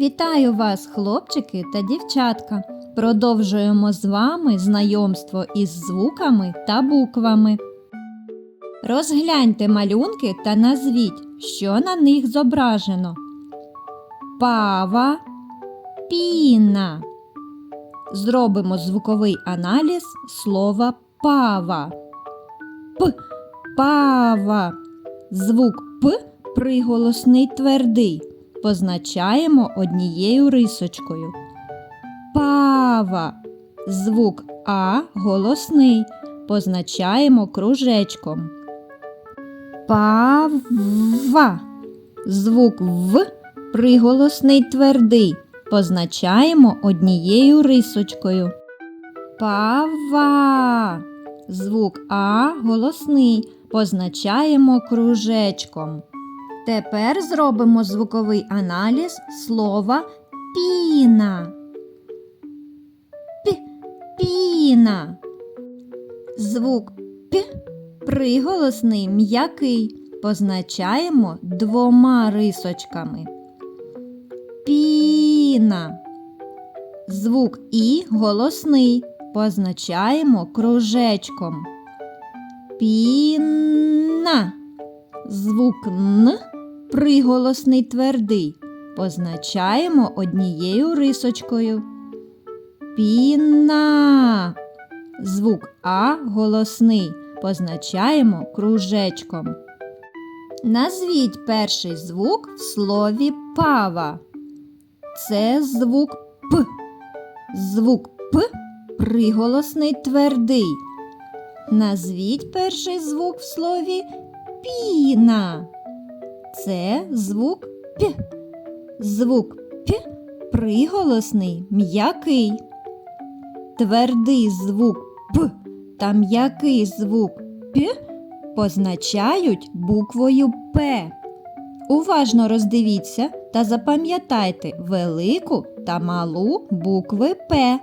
Вітаю вас, хлопчики та дівчатка. Продовжуємо з вами знайомство із звуками та буквами. Розгляньте малюнки та назвіть, що на них зображено. Пава, піна. Зробимо звуковий аналіз слова пава. П. Пава. Звук П приголосний твердий. Позначаємо однією рисочкою. Пава. Звук А голосний. Позначаємо кружечком. Пава. Звук В приголосний твердий. Позначаємо однією рисочкою. Пава. Звук А голосний. Позначаємо кружечком. Тепер зробимо звуковий аналіз слова піна. Піна. Звук П приголосний м'який. Позначаємо двома рисочками. Піна. Звук І голосний. Позначаємо кружечком. Піна. Звук Н приголосний твердий. Позначаємо однією рисочкою. Піна. Звук А голосний. Позначаємо кружечком. Назвіть перший звук в слові пава. Це звук П. Звук П приголосний твердий. Назвіть перший звук в слові піна. Це звук П. Звук П приголосний м'який. Твердий звук П та м'який звук П позначають буквою П. Уважно роздивіться та запам'ятайте велику та малу букви П.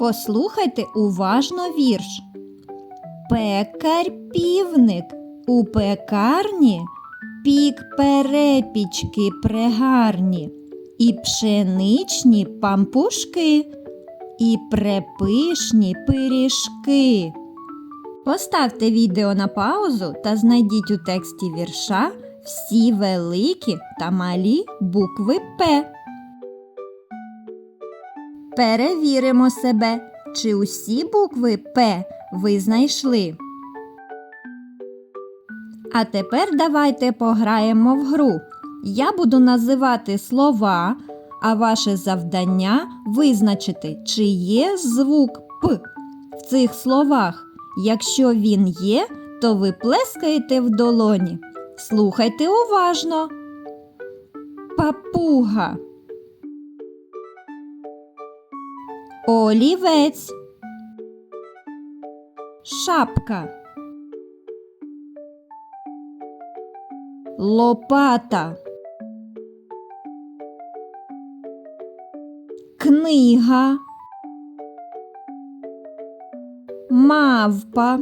Послухайте уважно вірш. Пекар півник у пекарні пік перепічки прегарні, і пшеничні пампушки, і препишні пиріжки. Поставте відео на паузу та знайдіть у тексті вірша всі великі та малі букви П. Перевіримо себе, чи усі букви П ви знайшли. А тепер давайте пограємо в гру. Я буду називати слова, а ваше завдання визначити, чи є звук П в цих словах. Якщо він є, то ви плескаєте в долоні. Слухайте уважно. Папуга. Олівець. Шапка. Лопата. Книга. Мавпа.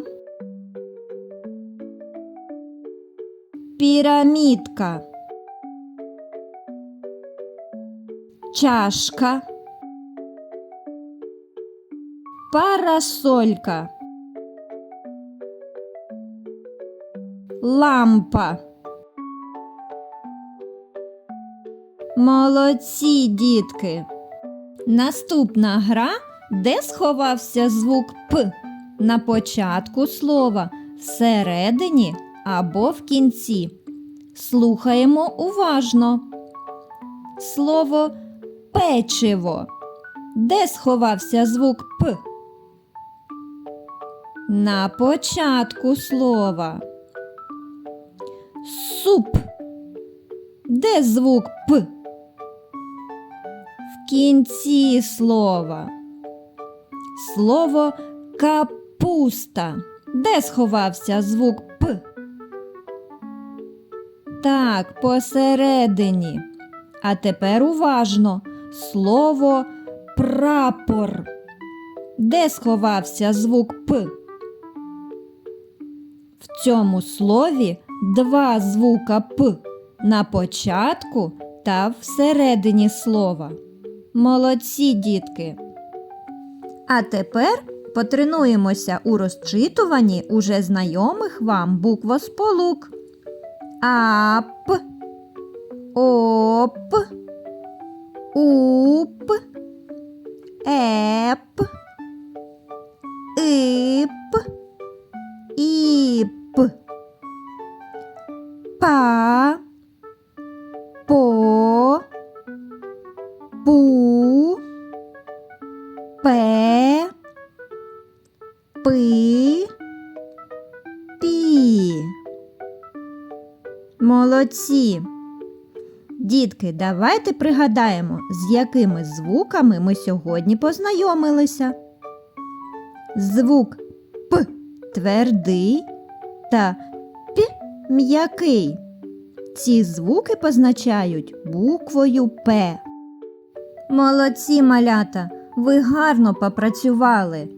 Пірамідка. Чашка. Парасолька. Лампа. Молодці, дітки. Наступна гра, де сховався звук П на початку слова, всередині або в кінці. Слухаємо уважно. Слово печиво. Де сховався звук П? На початку слова. Суп. Де звук П? Кінці слова. Слово капуста. Де сховався звук П? Так, посередині. А тепер уважно. Слово прапор. Де сховався звук П? В цьому слові два звука П на початку та всередині слова. Молодці, дітки! А тепер потренуємося у розчитуванні уже знайомих вам буквосполук. Ап, оп, уп, еп, ип, іп, па, пи, пі. Молодці. Дітки, давайте пригадаємо, з якими звуками ми сьогодні познайомилися. Звук П твердий та П м'який. Ці звуки позначають буквою П. Молодці малята, ви гарно попрацювали.